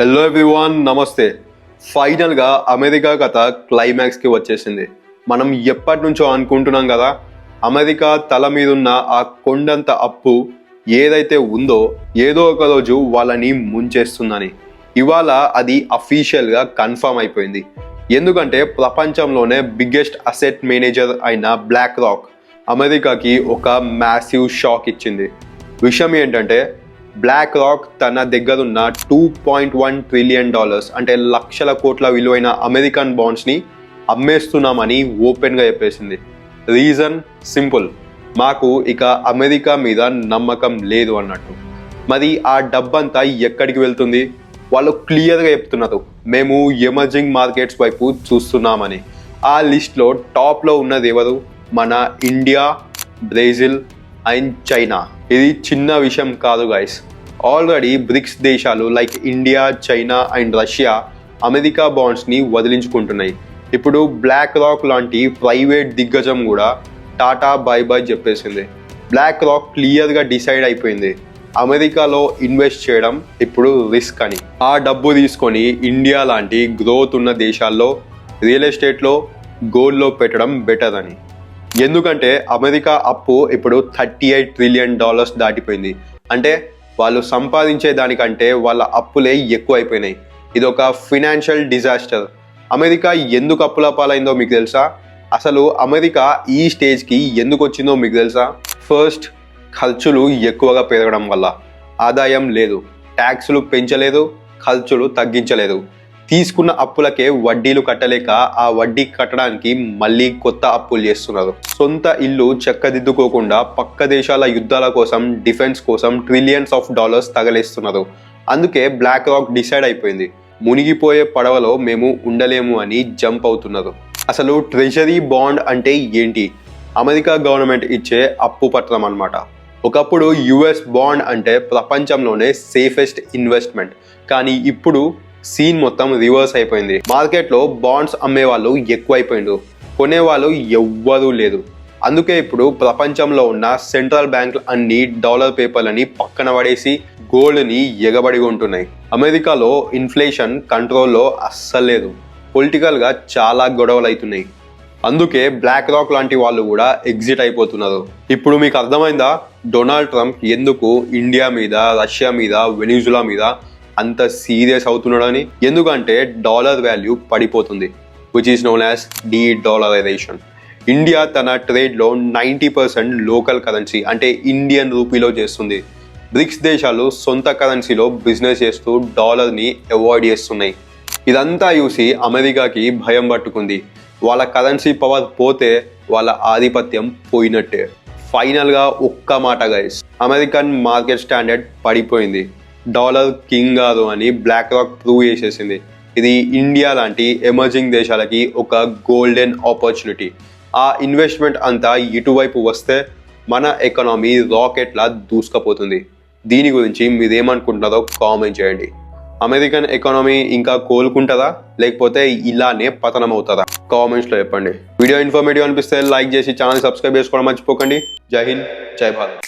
Hello everyone నమస్తే. ఫైనల్గా America కథ క్లైమాక్స్కి వచ్చేసింది. మనం ఎప్పటి నుంచో అనుకుంటున్నాం కదా అమెరికా తల మీదున్న ఆ కొండంత అప్పు ఏదైతే ఉందో ఏదో ఒక రోజు వాళ్ళని ముంచేస్తుందని. ఇవాళ అది అఫీషియల్గా కన్ఫర్మ్ అయిపోయింది. ఎందుకంటే ప్రపంచంలోనే బిగ్గెస్ట్ అసెట్ మేనేజర్ అయిన బ్లాక్ రాక్ అమెరికాకి ఒక మ్యాసివ్ షాక్ ఇచ్చింది. విషయం ఏంటంటే బ్లాక్ రాక్ తన దగ్గరున్న two point one trillion dollars అంటే లక్షల కోట్ల విలువైన అమెరికన్ బాండ్స్ని అమ్మేస్తున్నామని ఓపెన్గా చెప్పేసింది. రీజన్ సింపుల్ మాకు ఇక అమెరికా మీద నమ్మకం లేదు అన్నట్టు. మరి ఆ డబ్బంతా ఎక్కడికి వెళ్తుంది? వాళ్ళు క్లియర్గా చెప్తున్నారు. మేము ఎమర్జింగ్ మార్కెట్స్ వైపు చూస్తున్నామని. ఆ లిస్ట్లో టాప్లో ఉన్నది ఎవరు? మన ఇండియా బ్రెజిల్ అండ్ చైనా ఇది చిన్న విషయం కాదు గైస్ ఆల్రెడీ బ్రిక్స్ దేశాలు like India China and Russia America బాండ్స్ని వదిలించుకుంటున్నాయి. ఇప్పుడు బ్లాక్ రాక్ లాంటి ప్రైవేట్ దిగ్గజం కూడా టాటా బై బై చెప్పేసింది. బ్లాక్ రాక్ క్లియర్గా డిసైడ్ అయిపోయింది. అమెరికాలో ఇన్వెస్ట్ చేయడం ఇప్పుడు రిస్క్ అని. ఆ డబ్బు తీసుకొని ఇండియా లాంటి గ్రోత్ ఉన్న దేశాల్లో రియల్ ఎస్టేట్లో గోల్డ్లో పెట్టడం బెటర్ అని. ఎందుకంటే అమెరికా అప్పు ఇప్పుడు థర్టీ ఎయిట్ ట్రిలియన్ డాలర్స్ దాటిపోయింది. అంటే వాళ్ళు సంపాదించే దానికంటే వాళ్ళ అప్పులే ఎక్కువ అయిపోయినాయి ఇది ఒక ఫినాన్షియల్ డిజాస్టర్ అమెరికా ఎందుకు అప్పుల పాలైందో మీకు తెలుసా? అసలు అమెరికా ఈ స్టేజ్కి ఎందుకు వచ్చిందో మీకు తెలుసా? ఫస్ట్ ఖర్చులు ఎక్కువగా పెరగడం వల్ల. ఆదాయం లేదు. ట్యాక్సులు పెంచలేదు. ఖర్చులు తగ్గించలేదు. తీసుకున్న అప్పులకే వడ్డీలు కట్టలేక ఆ వడ్డీ కట్టడానికి మళ్ళీ కొత్త అప్పులు చేస్తున్నారు. సొంత ఇల్లు చెక్కదిద్దుకోకుండా పక్క దేశాల యుద్ధాల కోసం డిఫెన్స్ కోసం ట్రిలియన్స్ ఆఫ్ డాలర్స్ తగలేస్తున్నారు. అందుకే బ్లాక్ రాక్ డిసైడ్ అయిపోయింది. మునిగిపోయే పడవలో మేము ఉండలేము అని జంప్ అవుతున్నారు. అసలు ట్రెజరీ బాండ్ అంటే ఏంటి? అమెరికా గవర్నమెంట్ ఇచ్చే అప్పు పత్రం అనమాట ఒకప్పుడు యుఎస్ బాండ్ అంటే ప్రపంచంలోనే సేఫెస్ట్ ఇన్వెస్ట్మెంట్. కానీ ఇప్పుడు సీన్ మొత్తం రివర్స్ అయిపోయింది. మార్కెట్లో బాండ్స్ అమ్మే వాళ్ళు ఎక్కువైపోయిండు కొనేవాళ్ళు ఎవ్వరూ లేదు. అందుకే ఇప్పుడు ప్రపంచంలో ఉన్న సెంట్రల్ బ్యాంకులు అన్ని డాలర్ పేపర్లని పక్కన పడేసి గోల్డ్ని ఎగబడి ఉంటున్నాయి. అమెరికాలో ఇన్ఫ్లేషన్ కంట్రోల్లో అస్సలు లేదు. పొలిటికల్గా చాలా గొడవలు అవుతున్నాయి అందుకే బ్లాక్ రాక్ లాంటి వాళ్ళు కూడా ఎగ్జిట్ అయిపోతున్నారు. ఇప్పుడు మీకు అర్థమైందా? డొనాల్డ్ ట్రంప్ ఎందుకు ఇండియా మీద రష్యా మీద వెనిజులా మీద అంత సీరియస్ అవుతున్నాడని ఎందుకంటే డాలర్ వాల్యూ పడిపోతుంది which is known as de dollarization India తన ట్రేడ్లో నైంటీ పర్సెంట్ లోకల్ కరెన్సీ అంటే ఇండియన్ రూపీలో చేస్తుంది. బ్రిక్స్ దేశాలు సొంత కరెన్సీలో బిజినెస్ చేస్తూ డాలర్ని అవాయిడ్ చేస్తున్నాయి. ఇదంతా చూసి అమెరికాకి భయం పట్టుకుంది. వాళ్ళ కరెన్సీ పవర్ పోతే వాళ్ళ ఆధిపత్యం పోయినట్టే. ఫైనల్గా ఒక్క మాట గైస్ అమెరికన్ మార్కెట్ స్టాండర్డ్ పడిపోయింది. డాలర్ కింగ్ కాదు అని బ్లాక్ రాక్ ప్రూవ్ చేసేసింది. ఇది ఇండియా లాంటి ఎమర్జింగ్ దేశాలకి ఒక గోల్డెన్ ఆపర్చునిటీ. ఆ ఇన్వెస్ట్మెంట్ అంతా ఇటువైపు వస్తే మన ఎకనామీ రాకెట్లా దూసుకపోతుంది. దీని గురించి మీరేమనుకుంటున్నారో కామెంట్ చేయండి. అమెరికన్ ఎకానమీ ఇంకా కోలుకుంటుందా? లేకపోతే ఇలానే పతనం అవుతుందా కామెంట్స్లో చెప్పండి. వీడియో ఇన్ఫర్మేటివ్ అనిపిస్తే లైక్ చేసి ఛానల్ సబ్స్క్రైబ్ చేసుకోవడం మర్చిపోకండి. జై హింద్ జై భారత్.